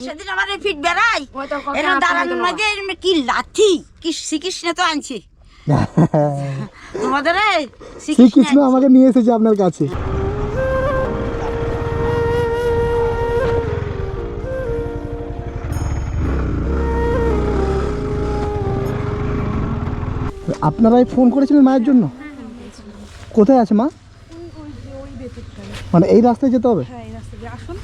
সেদিন আমার ফিট বেড়াই। দাঁড়ানোর মাঝে কি লাথি কি শ্রীকৃষ্ণ তো আনছে। তোমাদের শ্রীকৃষ্ণ আমাকে নিয়ে এসেছে আপনার কাছে। আপনারাই ফোন করেছিলেন মায়ের জন্য? কোথায় আছে মা? মানে এই রাস্তায় যেতে হবে? হ্যাঁ এই রাস্তা দিয়ে আসুন।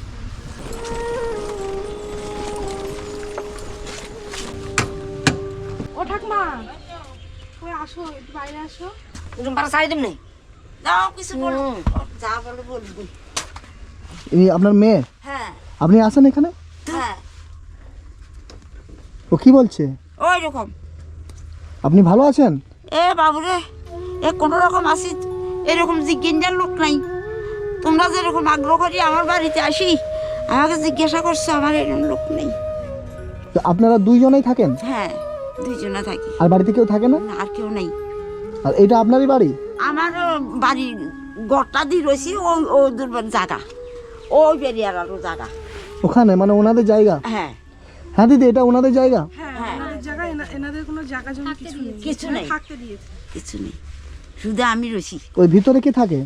ও ওই আসো একটু বাইরে আসো। তোমার সাইড নেই যাও কিছু বলো। যা বলো বলব এই আপনার মেয়ে? হ্যাঁ। আপনি আসেন এখানে? হ্যাঁ। ও কি বলছে? ওই রকম। আপনি ভালো আছেন? এ বাবুরে এ কোনো রকম আসি এরকম জিজ্ঞাসার লোক নাই। তোমরা যেরকম আগ্রহ করি আমার বাড়িতে আসি আমাকে জিজ্ঞাসা করছ আমার এরকম লোক নেই। তো আপনারা দুইজনেই থাকেন? হ্যাঁ। দুইজনে থাকি। আর বাড়িতে কেউ থাকে না? আর কেউ নেই। আর এটা আপনারই বাড়ি? আমার বাড়ির গড়টা দিয়ে রয়েছি ওই ওই দুর্বার জায়গা ওই বেরিয়ার আরও জায়গা ওখানে মানে ওনাদের জায়গা? হ্যাঁ। হ্যাঁ দিদি এটা ওনাদের জায়গা? হ্যাঁ হ্যাঁ। এনাদের জায়গায় এনা- এনাদের কোনো জায়গা জমি কিছু নেই। কিছু নেই। থাকতে দিয়েছে। কিছু নেই। শুধু আমি রয়েছি। ওই ভিতরে কে থাকে?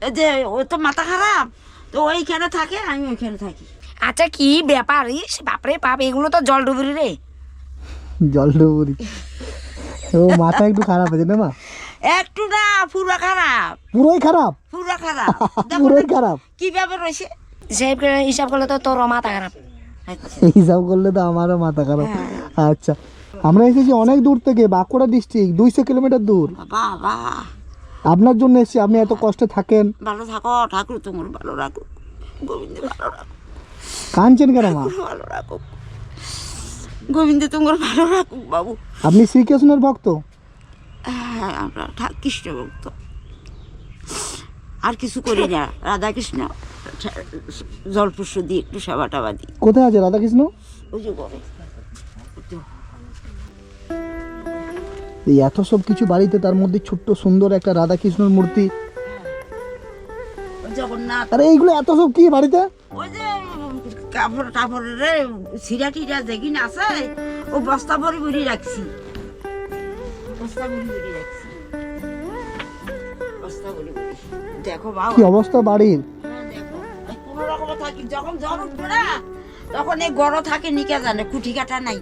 এই যে ও তো মাথা খারাপ। তো ওইখানে থাকে আমি ওইখানে থাকি। আচ্ছা কি ব্যাপার? ইস বাপরে বাপ এগুলো তো জল ডুবুরি রে। জলডুবুরি ও মাথা একটু খারাপ আছে না মা? একটু না পুরা খারাপ। পুরোই খারাপ? পুরা খারাপ। পুরোই খারাপ। কীভাবে রয়েছে হিসাব হিসাব করলে তো তোর মাথা খারাপ। এই হিসাব করলে তো আমারও মাথা খারাপ। আচ্ছা। আমরা এসেছি অনেক দূর থেকে বাঁকুড়া ডিস্ট্রিক্ট দুইশো কিলোমিটার দূর। বাবা আপনার জন্য এসেছি আপনি এত কষ্টে থাকেন। ভালো থাকো ঠাকুর তোমার ভালো রাখো গোবিন্দ ভালো রাখো কাঁদছেন কেন মা? ভালো রাখো গোবিন্দ তোমার ভালো রাখুক বাবু। আপনি শ্রীকৃষ্ণের ভক্ত? হ্যাঁ আমরা কৃষ্ণ ভক্ত। আর কিছু করি না। রাধা কৃষ্ণ জলপুষ্প দিয়ে একটু সেবা টাবা দিই কোথায় আছে রাধাকৃষ্ণ? ওই যে এই এত সব কিছু বাড়িতে তার মধ্যে ছোট্ট সুন্দর একটা রাধাকৃষ্ণর মূর্তি। জগন্নাথ। আরে এইগুলো এত সব কি বাড়িতে? ওই যে কাপড় টাপড়ের সিরা টিরা দেখি না আছে ও বস্তা ভরি ভরি রাখছি। বস্তা ভরি ভরি রাখছি। বস্তা ভরি ভরি। দেখো বাবা। কি অবস্থা বাড়ির? হ্যাঁ, কোনো রকম থাকি। যখন জ্বর উঠবে না তখন এই গড় থাকে নিকে জানে কুটি কাটা নাই।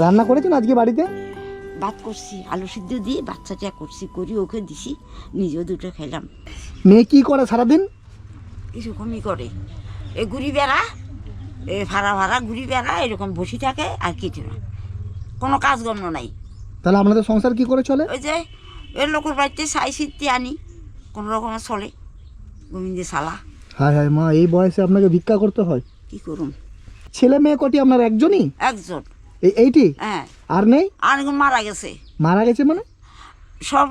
রান্না করেছেন আজকে বাড়িতে? ভাত করছি আলু সিদ্ধ দিয়ে বাচ্চাটা করছি করি ওকে দিছি নিজেও দুটো খেলাম। মেয়ে কি করে সারাদিন? এরকমই করে। এ ঘুরি বেড়া এ ভাড়া ভাড়া ঘুরি বেড়া এরকম বসে থাকে আর কিছু না। কোনো কাজকর্ম নাই। তাহলে আপনাদের সংসার কি করে চলে? ওই যে এর লোকের বাড়িতে সাই সিদ্ধি আনি কোনো রকমে চলে। গোবিন্দে সালা হায় হায় মা এই বয়সে আপনাকে ভিক্ষা করতে হয়? কি করুন ছেলে মেয়ে কটি আপনার একজনই? একজন। এই এইটি? হ্যাঁ। আর নেই? আর মারা গেছে। মারা গেছে মানে? সব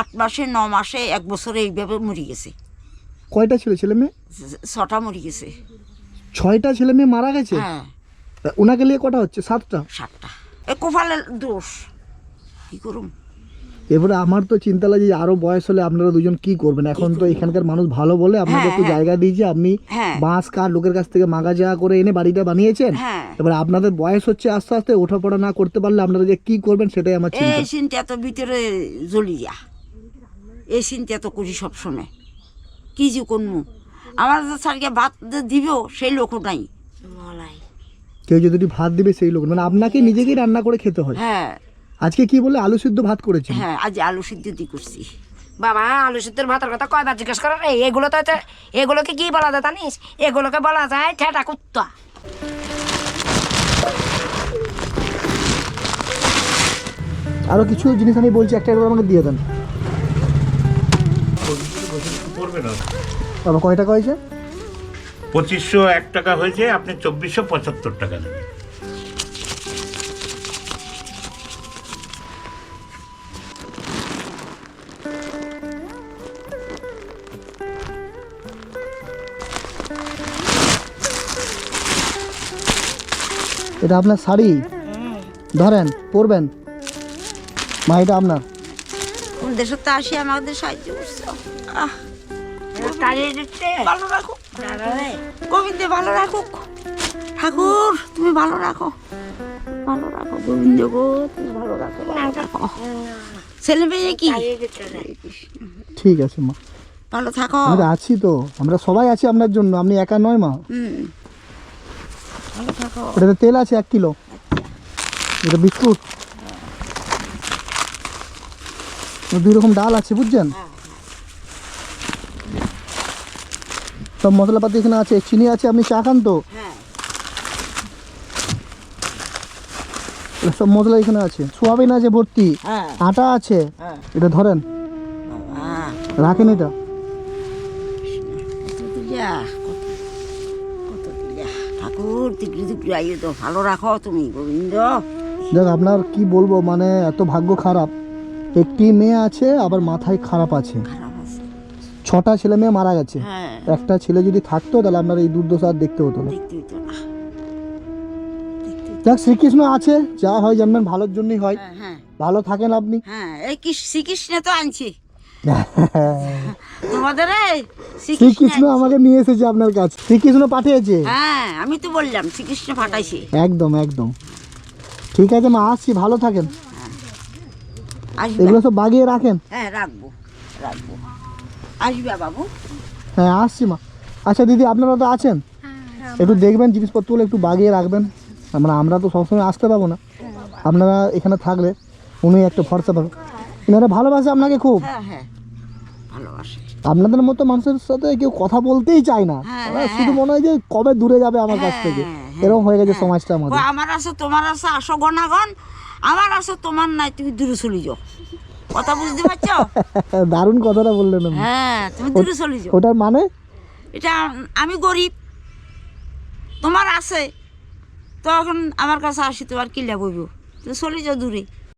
আট মাসে ন মাসে এক বছরে এইভাবে মরে গেছে। কয়টা ছেলে? ছেলে মেয়ে? ছটা মরে গেছে। ছয়টা ছেলে মেয়ে মারা গেছে? হ্যাঁ। তা ওনাকে নিয়ে কটা হচ্ছে? সাতটা? সাতটা। এ কোফালের দোষ। কি করুম? এবারে আমার তো চিন্তা লাগে যে আরও বয়স হলে আপনারা দুজন কি করবেন? এখন তো এখানকার মানুষ ভালো বলে আপনাকে হ্যাঁ, একটু হ্যাঁ। জায়গা দিয়েছে। আপনি হ্যাঁ। বাঁশ কাঠ লোকের কাছ থেকে মাগা জায়গা করে এনে বাড়িটা বানিয়েছেন। এবার আপনাদের বয়স হচ্ছে আস্তে আস্তে ওঠাপড়া না করতে পারলে আপনারা যে কি করবেন সেটাই আমার চিন্তা এই চিন্তা। তো ভিতরে জ্বলি যা এই চিন্তা তো করি সবসময়। কি যে করব আমার স্যারকে ভাত দিব সেই লোকও নাই। মলাই। কেউ যদি ভাত দিবে সেই লোক মানে আপনাকে নিজেকেই রান্না করে খেতে হয়। হ্যাঁ। আজকে কি বলে আলু সিদ্ধ ভাত করেছেন? হ্যাঁ আজ আলু সিদ্ধ দি করছি। বাবা আলু সিদ্ধের ভাতের কথা কয়বার জিজ্ঞেস করার? এই এগুলো তো এগুলোকে কি বলা যায় জানিস? এগুলোকে বলা যায় ঠেটা কুত্তা। আরও কিছু জিনিস আমি বলছি একটা আমাকে দিয়ে দেন। পড়বে না। বাবা কয় টাকা হয়েছে? পঁচিশশো এক টাকা হয়েছে আপনি চব্বিশশো পঁচাত্তর টাকা দেবেন। এটা আপনার শাড়ি? ধরেন পরবেন। মা এটা আপনার? দেশের তো আসি আমাদের সাহায্য করছে। আহ। ভালো রাখুক গোবিন্দে ভালো রাখুক ঠাকুর তুমি ভালো রাখো। ভালো রাখো গোবিন্দ গো তুমি ভালো রাখো ছেলে মেয়ে কি? ঠিক আছে মা। ভালো থাকো। আমরা আছি তো আমরা সবাই আছি আপনার জন্য আপনি একা নয় মা। হুম। ভালো থাকো। ওটাতে তেল আছে এক কিলো। এটা বিস্কুট। দুই রকম ডাল আছে বুঝছেন? সব মশলাপাতি এখানে আছে চিনি আছে আপনি চা খান তো? হ্যাঁ। সব মশলা এখানে আছে। সোয়াবিন আছে ভর্তি হ্যাঁ। আটা আছে হ্যাঁ। এটা ধরেন। রাখেন এটা। ঠাকুর তো ভালো রাখো তুমি গোবিন্দ। দেখ আপনার কি বলব মানে এত ভাগ্য খারাপ। একটি মেয়ে আছে আবার মাথায় খারাপ আছে। খারাপ আছে ছটা ছেলে মেয়ে মারা গেছে। হ্যাঁ। একটা ছেলে যদি থাকতো তাহলে আপনার এই দুর্দশা আর দেখতে হতো না। দেখতে হইতো না। দেখতে শ্রীকৃষ্ণ আছে যা হয় জানবেন ভালোর জন্যই হয়। হ্যাঁ হ্যাঁ। ভালো থাকেন আপনি। হ্যাঁ এই কি শ্রীকৃষ্ণ তো আনছি। তোমাদের এই শ্রীকৃষ্ণ আমাকে নিয়ে এসেছে আপনার কাছে। শ্রীকৃষ্ণ পাঠিয়েছে। হ্যাঁ আমি তো বললাম শ্রীকৃষ্ণ একদম একদম। ঠিক আছে মা আসছি ভালো থাকেন। আসবে। এগুলো সব বাগিয়ে রাখেন। হ্যাঁ রাখব রাখব। আসবে বাবু। হ্যাঁ আসছি মা। আচ্ছা দিদি আপনারা তো আছেন? একটু দেখবেন জিনিসপত্রগুলো একটু বাগিয়ে রাখবেন। আমরা আমরা তো সবসময় আসতে পারব না। আপনারা এখানে থাকলে উনি একটা ভরসা পাবেন। এনারা ভালোবাসে আপনাকে খুব। হ্যাঁ হ্যাঁ। আপনাদের মতো মানুষের সাথে কেউ কথা বলতেই চায় না। হ্যাঁ, হ্যাঁ, শুধু মনে হয় যে কবে দূরে যাবে আমার কাছ থেকে। হ্যাঁ, হ্যাঁ, এরকম হয়ে গেছে হ্যাঁ। সমাজটা আমাদের। আমার আছে তোমার আছে আসো গনাগন আমার আছে তোমার নাই তুমি দূরে চলে যাও। কথা বুঝতে পারছ? দারুণ কথাটা বললেন না হ্যাঁ তুমি দূরে চলে যাও। ওটার মানে? এটা আমি গরিব। তোমার আছে। তখন আমার কাছে আসি তোমার কিলা বইব। তো চলে যাও দূরে।